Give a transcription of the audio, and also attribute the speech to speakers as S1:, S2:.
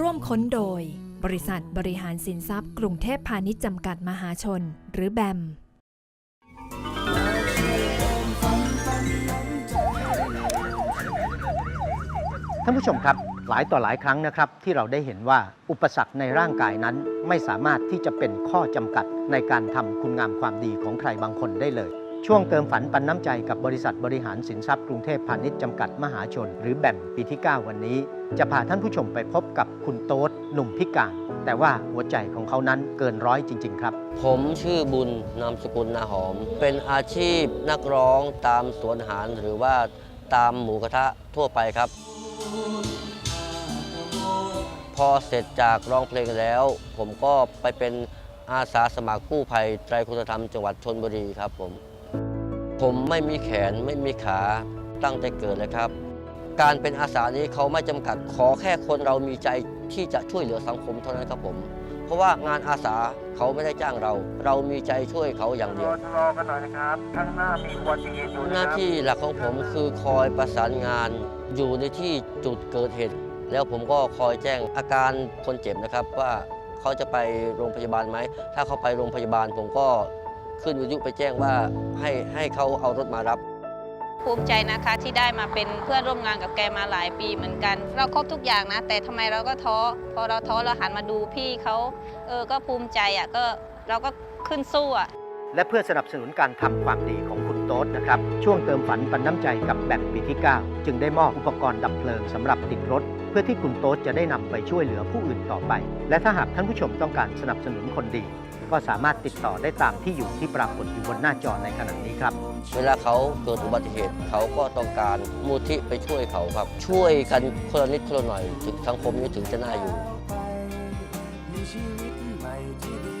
S1: ร่วมค้นโดย บริษัทบริหารสินทรัพย์ กรุงเทพพาณิชย์จำกัดมหาชน หรือแบม
S2: ท่านผู้ชมครับหลายต่อหลายครั้งนะครับ ที่เราได้เห็นว่าอุปสรรคในร่างกายนั้นไม่สามารถที่จะเป็นข้อจำกัดในการทำคุณงามความดีของใครบางคนได้เลย ช่วงเติมฝันปันน้ำใจกับบริษัทบริหารสินทรัพย์กรุงเทพพาณิชย์จำกัดมหาชน หรือแบมปีที่ 9 วันนี้ จะพาท่านผู้ชมไปพบกับคุณโต๊ดหนุ่มพิการ แต่ว่าหัวใจของเขานั้นเกินร้อยจริง ๆ ครับ
S3: ผมชื่อบุญนามสกุลนาหอม เป็นอาชีพนักร้องตามสวนอาหารหรือว่าตามหมูกระทะทั่วไปครับ พอเสร็จจากร้องเพลงแล้ว ผมก็ไปเป็นอาสาสมัครกู้ภัยไตรคุณธรรมจังหวัดชนบุรีครับผม ผมไม่มีแขนไม่มีขาตั้งแต่เกิดเลยครับ การเป็นอาสานี้เขาไม่จำกัดขอแค่คนเรามีใจที่จะช่วยเหลือสังคมเท่านั้นครับผม เพราะว่างานอาสาเขาไม่ได้จ้างเรา เรามีใจช่วยเขาอย่างเดียว
S4: รอกันหน่อยนะครับข้างหน้ามีอุบัติเหตุอยู่
S3: ห
S4: นะ
S3: น้า
S4: ครับ
S3: ที่หลักของผมคือคอยประสานงานอยู่ในที่จุดเกิดเหตุ แล้วผมก็คอยแจ้งอาการคนเจ็บนะครับว่าเขาจะไปโรงพยาบาลไหม ถ้าเขาไปโรงพยาบาลผมก็ ขึ้นวิทยุไปแจ้งว่าให้ให้เขาเอารถมารับ
S5: ภูมิใจนะคะที่ได้มาเป็นเพื่อนร่วมงานกับแกมาหลายปีเหมือนกัน เราครบทุกอย่างนะ แต่ทำไมเราก็ท้อพอเราท้อเราหันมาดูพี่เขาเออก็ภูมิใจอะก็เราก็ขึ้นสู้อะ
S2: และเพื่อสนับสนุนการทำความดีของคุณโต๊ดนะครับ ช่วงเติมฝันปันน้ำใจกับแบ่งปีที่ 9 จึงได้มอบอุปกรณ์ดับเพลิงสำหรับติดรถ เพื่อที่คุณโต๊ดจะได้นำไปช่วยเหลือผู้อื่นต่อไป และถ้าหากท่านผู้ชมต้องการสนับสนุนคนดี ก็สามารถติดต่อได้ตามที่อยู่ที่ปรากฏอยู่บนหน้าจอในขณะนี้ครับ
S3: เวลาเขาเกิดอุบัติเหตุเขาก็ต้องการมูลที่ไปช่วยเขาครับ ช่วยกันคนละนิดคนละหน่อยถึงสังคมนี้ถึงจะน่าอยู่
S6: มีชีวิตใหม่ที่ดี